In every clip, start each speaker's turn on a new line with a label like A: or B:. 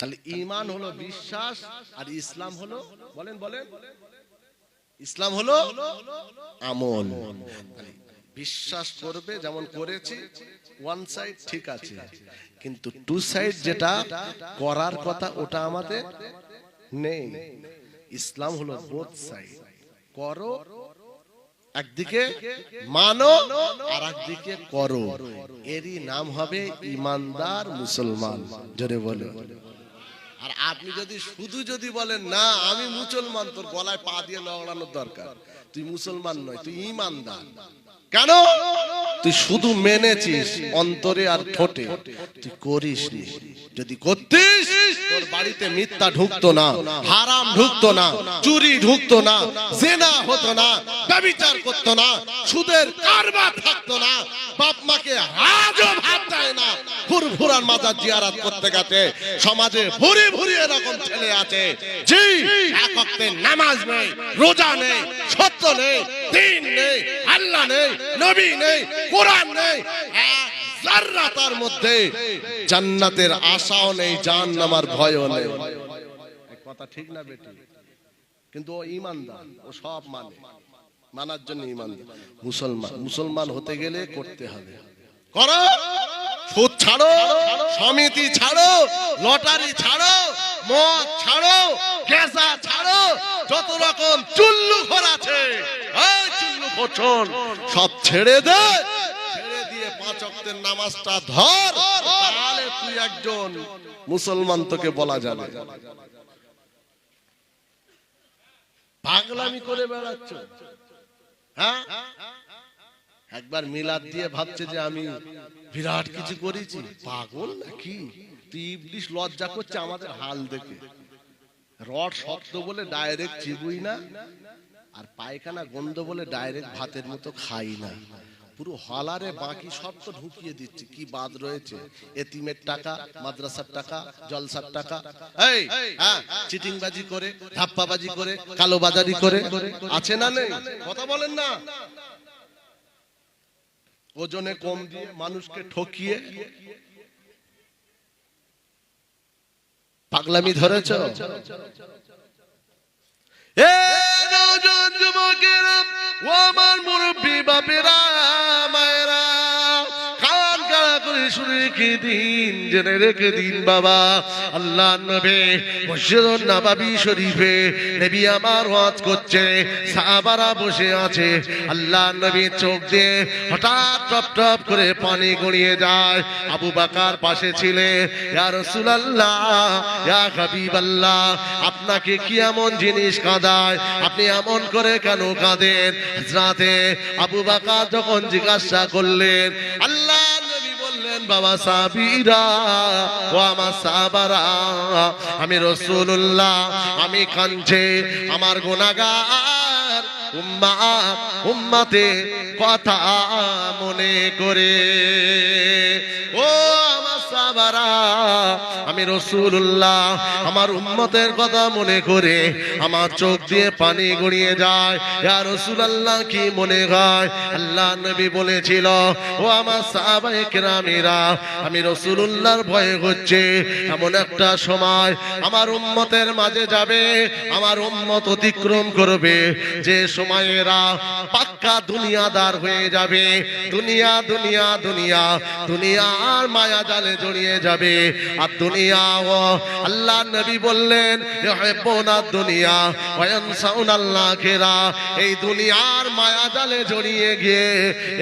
A: তাহলে ইমান হলো বিশ্বাস আর ইসলাম হলো বলেন বলেন। ইসলাম হলো আমল। বিশ্বাস করবে যেমন করেছি ওয়ান সাইড ঠিক আছে। কিন্তু টু সাইড যেটা করার কথা ওটা আমাদের নেই। ইসলাম হলো বোথ সাইড করো একদিকে মানো আর একদিকে করো। এরই নাম হবে ইমানদার মুসলমান। জোরে বলে। আর আপনি যদি শুধু যদি বলেন, না, আমি মুসলমান, তোর গলায় পা দিয়ে লড়ানোর দরকার। তুই মুসলমান নয়, তুই ইমানদার কেন? তুই শুধু মেনেছিস, অন্তরে আর ঠোঁটে। তুই করিস নি যদি করতিস, তোর বাড়িতে মিথ্যা ঢুকতো না, হারাম ঢুকতো না, চুরি ঢুকতো না, জেনা হতো না, ব্যবিচার করতো না, সুদের কারবার থাকতো না, বাপ মাকে আজও ভাত দেয় না, ফুরফুরার মাজার জিয়ারাত করতে গেছে, সমাজে ভুরি ভুরি এরকম ছেলে আছে জি এক নামাজ নেই, রোজা নেই, সত্য নেই, দিন নেই আল্লাহ নেই নবী নেই কোরআন নেই। এক জাররা তার মধ্যে জান্নাতের আশাও নেই জাহান্নামার ভয়ও নেই। কথা ঠিক না বেটি? কিন্তু ও ইমানদার ও সব মানে। মানার জন্য ইমানদার মুসলমান মুসলমান হতে গেলে করতে হবে। করো সুদ ছাড়ো সমিতি ছাড়ো লটারি ছাড়ো মদ ছাড়ো কেসা ছাড়ো যত রকম চুল্লু ঘর আছে। এই সব ছেড়ে দে। ছেড়ে দিয়ে নামাজটা ধর। তাহলে তুই একজন মুসলমান তোকে বলা যাবে। পাগলামি করে বেড়াচ্ছ। হ্যাঁ? একবার মিলাদ দিয়ে ভাবছে যে আমি বিরাট কিছু করেছি। পাগল নাকি? তুই ইবলিশ লজ্জা করছে আমাদের হাল দেখে। রড শক্ত বলে ডাইরেক্ট চিবুই না। আর পায়খানা গন্ধ বলে ডাইরেক্ট ভাতের মতো খাই না। পুরো হলারে বাকি সব তো ঢুকিয়ে দিচ্ছে। কি বাদ রয়েছে? এতিমের টাকা, মাদ্রাসার টাকা, জলসার টাকা। এই হ্যাঁ চিটিংবাজি করে, ধাপ্পাবাজি করে, কালোবাজারি করে। আছে না নেই? কথা বলেন না। ওজনে কম দিয়ে মানুষকে ঠকিয়ে। পাগলামি ধরেছ? এ যুবকেরা, ও আমার মুরব্বী বাপেরা, মায়েরা, শুনে রেখে দিন, জেনে রেখে দিন বাবা। আল্লাহ নবে মসজিদ নাবাবি শরীফে নবী আমার ওয়াজ করছে সাহাবারা বসে আছে। আল্লাহ নবী চোখ দিয়ে হঠাৎ টপ টপ করে পানি গড়িয়ে যায়। আবু বাকার পাশে ছিলে ইয়া রাসূলুল্লাহ ইয়া হাবিবাল্লাহ আপনাকে কি এমন জিনিস কাঁদায়? আপনি এমন করে কেন কাঁদেন? হযরতে আবু বাকার যখন জিজ্ঞাসা করলেন আল্লাহ বাবা সাবিরা ও আমার সাবারা, আমি রসুল্লাহ আমি কাঞ্চে আমার গোনাগার উম্মা, উম্মাতে কথা মনে করে। সাবারা আমি রসুল্লাহ আমার উম্মতের কথা মনে করে আমার চোখ দিয়ে পানি গড়িয়ে যায়। ইয়া রসুলাল্লাহ, কি মনে হয়? আল্লাহ নবী বলেছিল, ও আমার সাহাবায়ে কেরামেরা, আমি রসুলুল্লাহর ভয়ে হচ্ছে। এমন একটা সময় আমার উম্মতের মাঝে যাবে, আমার উম্মত অতিক্রম করবে। যে সময়েরা পাক্কা দুনিয়াদার হয়ে যাবে। দুনিয়া দুনিয়া দুনিয়া। দুনিয়ার মায়া জালে জড়িয়ে যাবে। আর দুনিয়া ও আল্লাহ নবী বললেন, ইউহিব্বুনা দুনিয়া এই দুনিয়ার মায়া জালে জড়িয়ে গিয়ে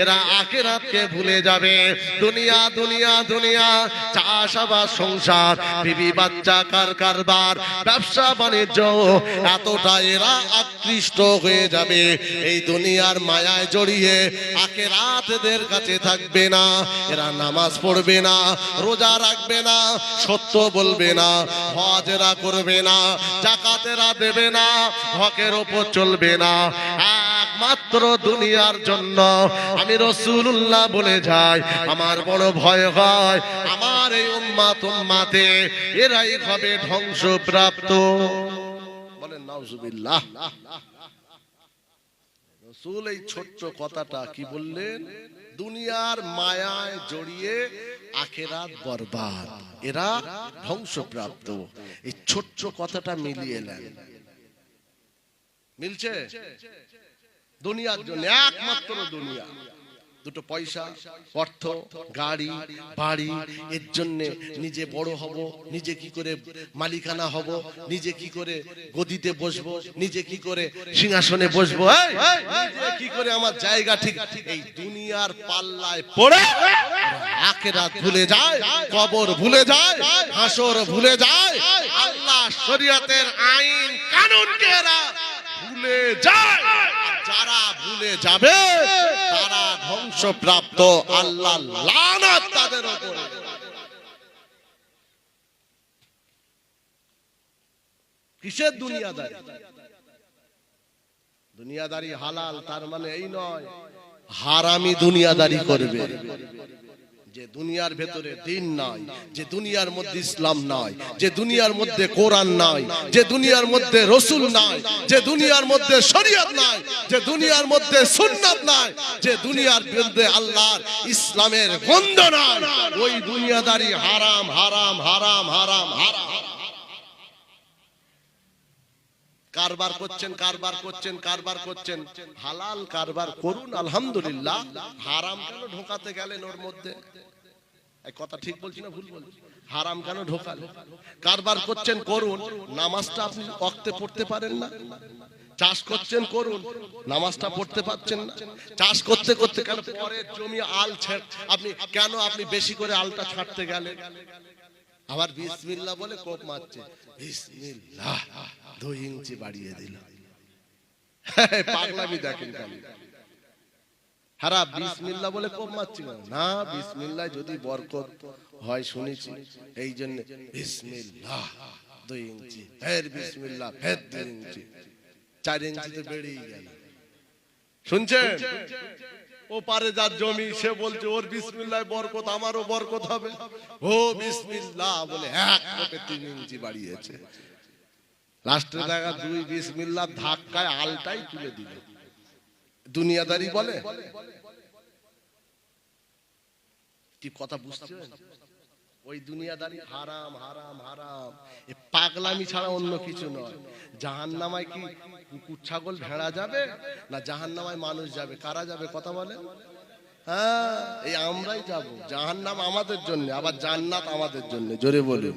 A: এরা আখিরাতকে ভুলে যাবে। দুনিয়া দুনিয়া দুনিয়া, চাষাবাদ, সংসার, বিবি বাচ্চা, কার কারবার, ব্যবসা, বাণিজ্য, এতটা এরা আকৃষ্ট হয়ে যাবে। এই দুনিয়ার মায়ায় জড়িয়ে আখেরাত এদের কাছে থাকবে না, এরা নামাজ পড়বে না, রোজা রাখবে না, সত্য বলবে না হজেরা করবে না জাকাত এরা দেবে না, হকের ওপর চলবে না। একমাত্র দুনিয়ার জন্য আমি রসুল্লাহ বলে যাই, আমার বড় ভয় হয়, আমার এই উম্মাত উম্মাতে এরাই হবে ধ্বংসপ্রাপ্ত। বলেন, নাউজুবিল্লাহ। রসুল এই ছোট্ট কথাটা কি বললেন? দুনিয়ার মায়ায় জড়িয়ে আখেরাত বরবাদ, এরা ধ্বংসপ্রাপ্ত। এই ছোট্ট কথাটা মিলিয়ে নেন। মিলছে? দুনিয়ার জন্য, একমাত্র দুনিয়া। দুটো পয়সা, অর্থ, গাড়ি, বাড়ি, এর জন্য নিজে বড় হব, নিজে কি করে মালিকানা হব, নিজে কি করে গদিতে বসবো, নিজে কি করে সিংহাসনে বসবো কি করে আমার জায়গা ঠিক এই দুনিয়ার পাল্লায় পড়ে আখেরাত ভুলে যায়, কবর ভুলে যায়, হাসর ভুলে যায়, আল্লাহ শরীয়তের আইন কানুনকে এরা ভুলে যায়। যারা ভুলে যাবে, তারা ধ্বংসপ্রাপ্ত আল্লাহ লানাত তাদের উপরে। কিসের দুনিয়াদারি? দুনিয়াদারি হালাল, তার মানে এই নয়, হারামি দুনিয়াদারি করবে। যে দুনিয়ার ভেতরে দিন নাই, যে দুনিয়ার মধ্যে ইসলাম নাই, যে দুনিয়ার মধ্যে কোরআন নাই, যে দুনিয়ার মধ্যে রসুল নাই, যে দুনিয়ার মধ্যে শরীয়ত নাই, যে দুনিয়ার মধ্যে সুন্নাত নাই, যে দুনিয়ার মধ্যে আল্লাহর ইসলামের গন্ধ নাই। ওই দুনিয়াদারি হারাম হারাম হারাম হারাম হারাম। কারবার করছেন কারবার করছেন কারবার করছেন। হালাল কারবার করুন, আলহামদুলিল্লাহ। হারাম কেন ঢোকাতে গেলেন ওর মধ্যে? কথা ঠিক বলছি না ভুল বলছি। হারাম কেন ঢোকালে? কারবার করছেন করুন নামাজটা আপনি অক্তে পড়তে পারেন না। চাষ করছেন করুন নামাজটা পড়তে পারছেন না। চাষ করতে করতে কেন পরের জমি আল ছেড় আপনি কেন আপনি বেশি করে আলটা ছাড়তে গেলেন? আবার বিসমিল্লাহ বলে কোপ মারছে। বিসমিল্লাহ দুই ইঞ্চি বাড়িয়ে দিল। পাগলামি দেখেন খালি। হারা, বিসমিল্লাহ বলে না যদি বরকত হয় শুনেছি। এই জন্য বিসমিল্লাহ, দুই ইঞ্চি, ফের বিসমিল্লাহ, ফের দুই ইঞ্চি। চার বেড়েই গেল। শুনছেন? ও পারে যার জমি, সে বলছে, ওর বিসমিল্লাহ বরকত, আমারও বরকত হবে। ও বিসমিল্লাহ বলে এক তিন ইঞ্চি বাড়িয়েছে। লাস্টে দেখা দুই বিসমিল্লাহ ধাক্কায় আলটাই তুলে দিল। দুনিয়াদারি বলে? কি কথা বুঝতে ওই দুনিয়াদারি হারাম হারাম হারাম। এ পাগলামি ছাড়া অন্য কিছু নয়। জাহান নামায় কি কুকুর, ছাগল ভেড়া যাবে? না জাহান নামায় মানুষ যাবে? কারা যাবে কথা বলে? হ্যাঁ এই আমরাই যাব। জাহান নাম আমাদের জন্য, আবার জান্নাত আমাদের জন্য, জোরে বলে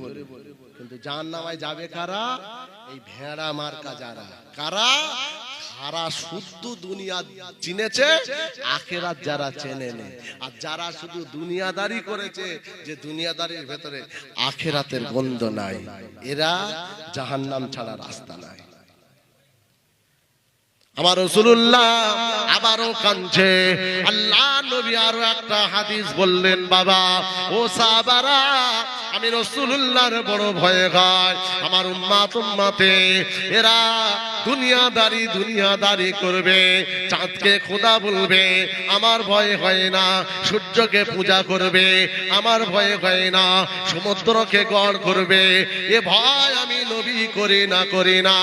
A: কিন্তু জাহান নামায় যাবে কারা? এই ভেড়া মার্কা যারা। কারা? সারা শুদ্ধ দুনিয়া চিনেছে, আখেরাত যারা চেনে নে আর যারা শুধু দুনিয়াদারি করেছে, যে দুনিয়াদারির ভেতরে আখেরাতের গন্ধ নাই, এরা জাহান্নাম ছাড়া রাস্তা নাই। আমার রসুল্লাহ আবারও কাঁদছে। আল্লাহ নবী আরও একটা হাদিস বললেন, বাবা, ও সাবারা আমি রসুল্লাহর বড় ভয়ে গায় আমার উম্মা তুম্মাতে, এরা দুনিয়াদারি দুনিয়াদারি করবে, চাঁদকে খোদা বলবে, আমার ভয় হয় না, সূর্যকে পূজা করবে, আমার ভয় হয় না, সমুদ্রকে গড় করবে। এ ভয় আমি নবী করি না করি না।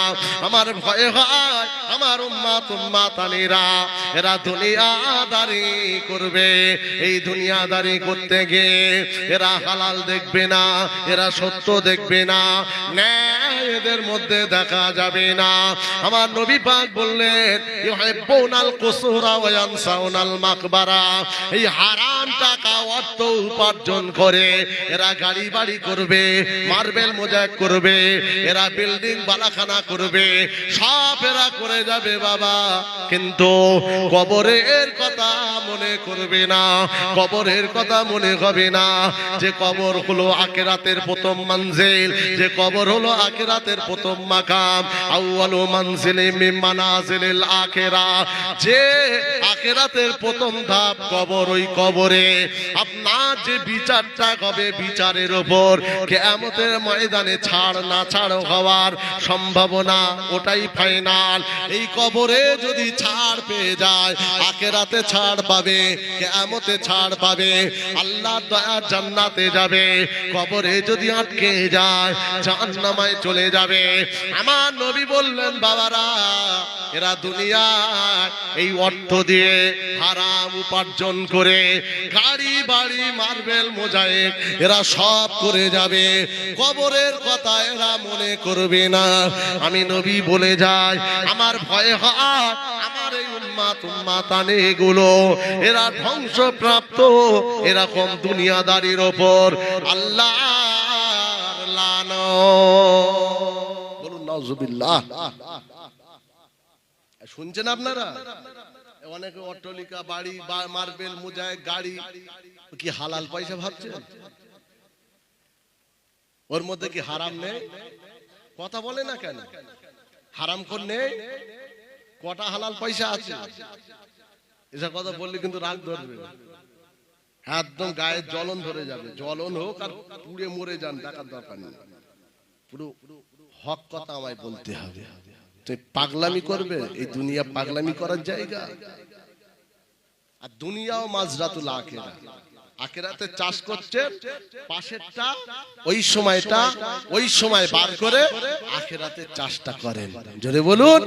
A: আমার ভয় হয়, আমার উম্মা তুম্মা উম্মাতানিরা। এরা দুনিয়াদারি করবে। এই দুনিয়াদারি করতে গিয়ে এরা হালাল দেখবে না, এরা সত্য দেখবে না। ন্যায় এদের মধ্যে দেখা যাবে না। আমার নবী পাক বললেন, ইউহিব্বুনাল কুসুরা ওয়া ইয়ানসাউনাল মাকবারা। এই হারাম টাকা অর্থ উপার্জন করে এরা গাড়ি বাড়ি করবে, মার্বেল মোজাক করবে, এরা বিল্ডিং বালাখানা করবে, সব এরা করে যাবে বাবা। কিন্তু কবরের কথা মনে করবে না, কবরের কথা মনে হবে না। যে কবর হলো আকেরাতের প্রথম মানজিল যে কবর হলো আকেরাতের প্রথম মাকাম, আউয়ালু মানজিলে মিন মানাজিলিল আখিরা। যে আকেরাতের প্রথম ধাপ কবর, ওই কবরে আপনার যে বিচারটা হবে বিচারের উপর, কিয়ামতের ময়দানে ছাড় না ছাড় হওয়ার সম্ভাবনা ওটাই ফাইনাল। এই কবরে যদি ছাড় পেয়ে যায় আকেরাতে ছাড় পাবে, কিয়ামতে ছাড় পাবে, আল্লাহ দয়া জান্নাতে যাবে। কবরে যদি আটকে যায়, জাহান্নামায় চলে যাবে। আমার নবী বললেন, বাবারা, এরা দুনিয়ায় এই অর্থ দিয়ে হারাম উপার্জন করে গাড়ি, বাড়ি, মার্বেল, মোজাইক, এরা সব করে যাবে। কবরের কথা এরা মনে করবে না। আমি নবী বলে যাই, আমার ভয় হয়, আমার এই উম্মাত উম্মাতানে এগুলো। এরা ধ্বংসপ্রাপ্ত, এরকম দুনিয়াদারির ওপর আল্লাহ বলুন শুনছেন আপনারা? অনেকে অট্টলিকা, বাড়ি মার্বেল মুজায় গাড়ি। কি হালাল পয়সা ভাবছেন? ওর মধ্যে কি হারাম নেই? কথা বলে না কেন? হারাম কর নেই? কটা হালাল পয়সা আছে? এসব কথা বললে কিন্তু রাগ ধরবে। একদম গায়ে জ্বলন ধরে যাবে। জ্বলন হোক আর পুড়ে মরে যান, দেখার দরকার নেই। হক কথা আমায় বলতে হবে। পাগলামি করবে, এই দুনিয়া পাগলামি করার জায়গা। আর দুনিয়াও মাঝরাতুল আখেরা আখেরাতে চাষ করছে, পাশেরটা ওই সময়টা, ওই সময় বার করে আখেরাতে চাষটা করেন। জোরে বলুন।